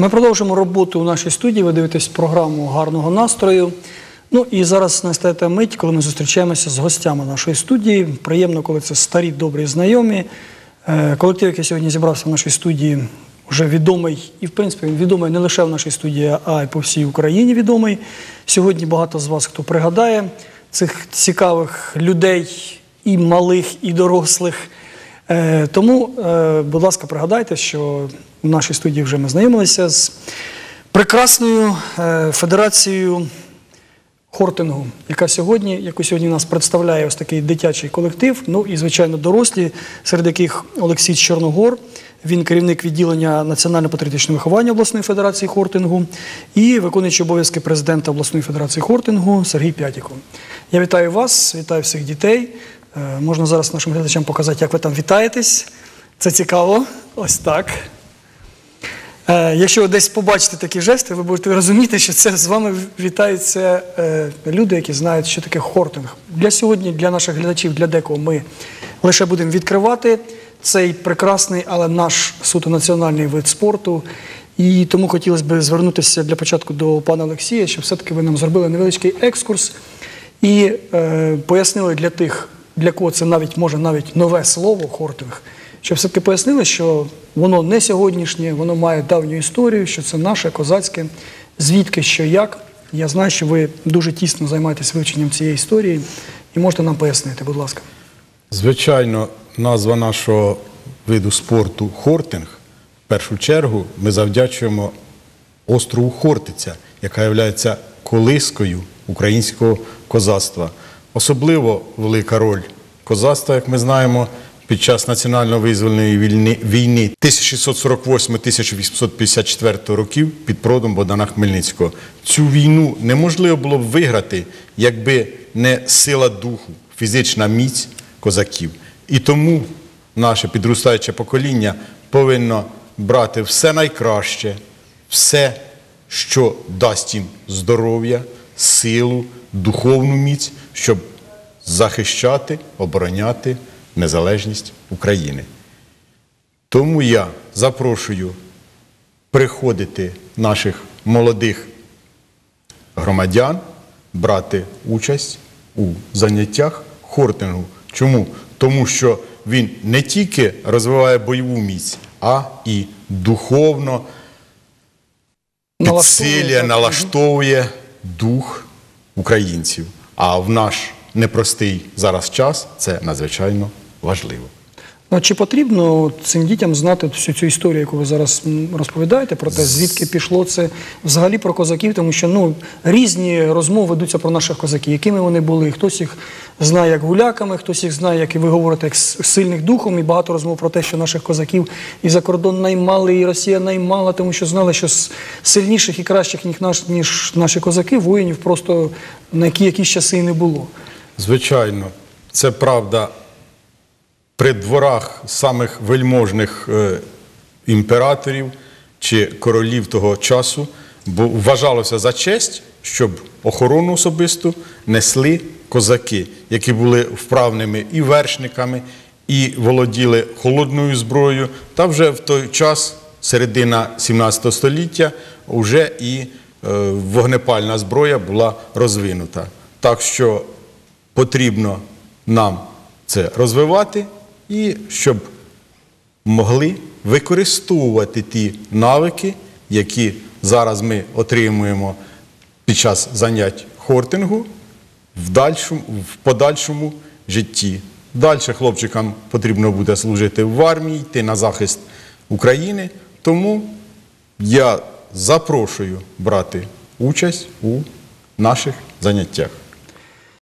Ми продовжимо роботу у нашій студії. Ви дивитесь програму гарного настрою. Ну і зараз настає та мить, коли ми зустрічаємося з гостями нашої студії. Приємно, коли це старі добрі знайомі. Е, Колектив, який сьогодні зібрався в нашій студії, вже відомий, і в принципі відомий не лише в нашій студії, а й по всій Україні відомий. Сьогодні багато з вас хто пригадає цих цікавих людей, і малих, і дорослих. Е, Тому, е, будь ласка, пригадайте, що в нашій студії вже ми знайомилися з прекрасною е, федерацією хортингу, яка сьогодні, яку сьогодні нас представляє ось такий дитячий колектив. Ну і звичайно дорослі, серед яких Олексій Чорногор. Він керівник відділення національно-патріотичного виховання обласної федерації хортингу і виконуючий обов'язки президента обласної федерації хортингу Сергій П'ятіков. Я вітаю вас, вітаю всіх дітей. Е, Можна зараз нашим глядачам показати, як ви там вітаєтесь. Це цікаво. Ось так. Е, Якщо ви десь побачите такі жести, ви будете розуміти, що це з вами вітаються е, люди, які знають, що таке хортинг. Для сьогодні, для наших глядачів, для декого ми лише будемо відкривати цей прекрасний, але наш суто національний вид спорту. І тому хотілося б звернутися для початку до пана Олексія, щоб все-таки ви нам зробили невеличкий екскурс і е, пояснили для тих, для кого це навіть може навіть нове слово хортинг, щоб все-таки пояснили, що воно не сьогоднішнє, воно має давню історію, що це наше козацьке, звідки, що як. Я знаю, що ви дуже тісно займаєтесь вивченням цієї історії і можете нам пояснити, будь ласка. Звичайно, назва нашого виду спорту хортинг. В першу чергу ми завдячуємо острову Хортиця, яка є колискою українського козацтва. Особливо велика роль козацтва, як ми знаємо, під час національно-визвольної війни, війни 1648-1854 років під продом Богдана Хмельницького. Цю війну неможливо було б виграти, якби не сила духу, фізична міць козаків. І тому наше підростаюче покоління повинно брати все найкраще, все, що дасть їм здоров'я, силу, духовну міць, щоб захищати, обороняти незалежність України. Тому я запрошую приходити наших молодих громадян брати участь у заняттях хортингу. Чому? Тому що він не тільки розвиває бойову міць, а і духовно підсилює, налаштовує дух українців. А в наш непростий зараз час це надзвичайно важливо. Ну, чи потрібно цим дітям знати всю цю історію, яку ви зараз розповідаєте, про те, звідки пішло це взагалі про козаків, тому що ну, різні розмови ведуться про наших козаків, якими вони були. Хтось їх знає як гуляками, хтось їх знає, як і ви говорите, як сильних духом, і багато розмов про те, що наших козаків і за кордон наймали, і Росія наймала, тому що знали, що з сильніших і кращих, ніж, наш, ніж наші козаки, воїнів просто на які якісь часи і не було. Звичайно, це правда. При дворах самих вельможних е, імператорів чи королів того часу бо вважалося за честь, щоб охорону особисту несли козаки, які були вправними і вершниками, і володіли холодною зброєю. Та вже в той час, середина 17 століття, вже і е, вогнепальна зброя була розвинута. Так що потрібно нам це розвивати і щоб могли використовувати ті навики, які зараз ми отримуємо під час занять хортингу в, дальшому, в подальшому житті. Далі хлопчикам потрібно буде служити в армії, йти на захист України. Тому я запрошую брати участь у наших заняттях.